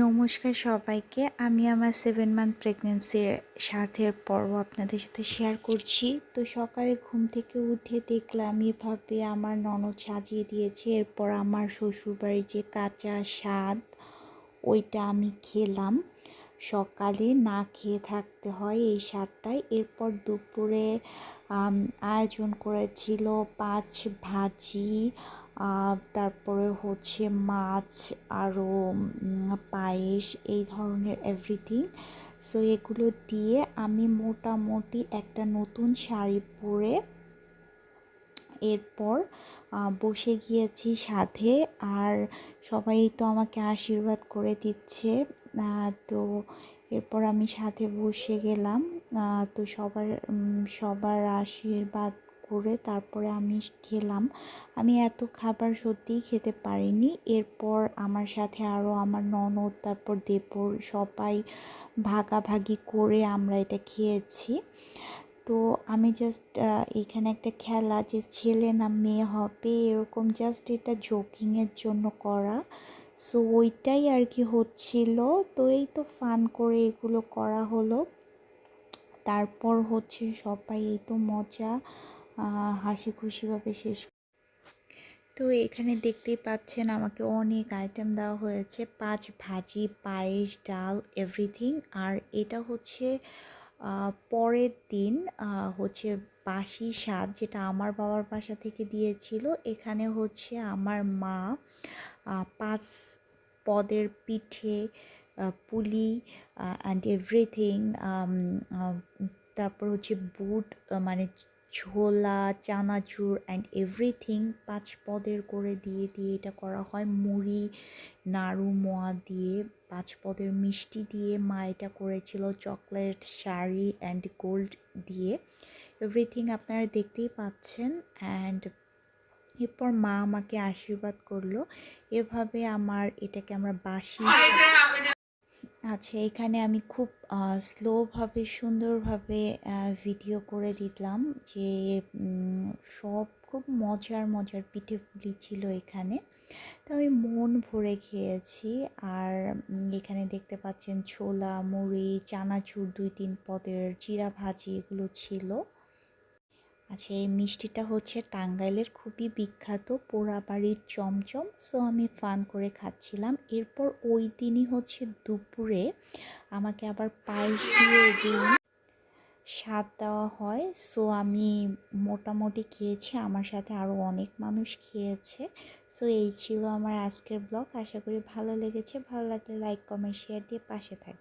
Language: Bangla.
নমস্কার সবাইকে। আমি আমার সেভেন মান্থ প্রেগনেন্সির সাথে পর্ব আপনাদের সাথে শেয়ার করছি। তো সকালে ঘুম থেকে উঠে দেখলাম, এভাবে আমার ননদ সাজিয়ে দিয়েছে। এরপর আমার শ্বশুরবাড়ির যে কাঁচা স্বাদ, ওইটা আমি খেলাম। সকালে না খেয়ে থাকতে হয় এই স্বাদটাই এরপর দুপুরে আয়োজন করেছিল পাঁচ ভাজি তারপরে হচ্ছে মাছ আরও পায়েস, এই ধরনের এভরিথিং সো এগুলো দিয়ে আমি মোটামুটি একটা নতুন শাড়ি পরে এরপর বসে গিয়েছি সাথে আর সবাই তো আমাকে আশীর্বাদ করে দিচ্ছে। তো এরপর আমি সাথে বসে গেলাম। তো সবার সবার আশীর্বাদ করে তারপরে আমি খেলাম। আমি এত খাবার সত্যিই খেতে পারিনি। এরপর আমার সাথে আরও আমার ননদ, তারপর দেবর সবাই ভাগাভাগি করে আমরা এটা খেয়েছি। তো আমি জাস্ট এখানে একটা খেলা যে ছেলে না মেয়ে হবে, এরকম জাস্ট এটা জোকিংয়ের জন্য করা। সো ওইটাই আর কি হচ্ছিল। তো এই তো ফান করে এগুলো করা হলো। তারপর হচ্ছে সবাই এই তো মজা হাসি খুশিভাবে শেষ তো এখানে দেখতেই পাচ্ছেন আমাকে অনেক আইটেম দেওয়া হয়েছে। পাঁচ ভাজি, পায়েস, ডাল এভরিথিং আর এটা হচ্ছে পরের দিন হচ্ছে বাসি স্বাদ যেটা আমার বাবার বাসা থেকে দিয়েছিল, এখানে হচ্ছে আমার মা পাঁচ পদের পিঠে পুলি অ্যান্ড এভরিথিং তারপর হচ্ছে বুট মানে ছোলা, চানাচুর অ্যান্ড এভরিথিং পাঁচ পদের করে দিয়ে দিয়ে এটা করা হয়। মুড়ি, নাড়ু, মোয়া দিয়ে পাঁচ পদের মিষ্টি দিয়ে মা এটা করেছিল চকলেট, শাড়ি অ্যান্ড গোল্ড দিয়ে। এভরিথিং আপনারা দেখতেই পাচ্ছেন অ্যান্ড এরপর মা আমাকে আশীর্বাদ করল। এভাবে আমার এটাকে আমরা বাসি আচ্ছা এখানে আমি খুব স্লোভাবে, সুন্দরভাবে ভিডিও করে দিলাম যে সব খুব মজার মজার পিঠে পুলি ছিল এখানে। তো আমি মন ভরে খেয়েছি আর এখানে দেখতে পাচ্ছেন ছোলা, মুড়ি, চানাচুর দুই তিন পদের জিরা ভাজি এগুলো ছিল। আচ্ছা এই মিষ্টিটা হচ্ছে টাঙ্গাইলের খুবই বিখ্যাত পোড়াবাড়ির চমচম। সো, আমি ফান করে খাচ্ছিলাম। এরপর ওই দিনই হচ্ছে দুপুরে আমাকে আবার পায়েস দিয়ে দিন স্বাদ দেওয়া হয়। সো, আমি মোটামুটি খেয়েছি। আমার সাথে আরও অনেক মানুষ খেয়েছে। সো, এই ছিল আমার আজকের ব্লগ। আশা করি ভালো লেগেছে। ভালো লাগলে লাইক, কমেন্ট, শেয়ার দিয়ে পাশে থাকবে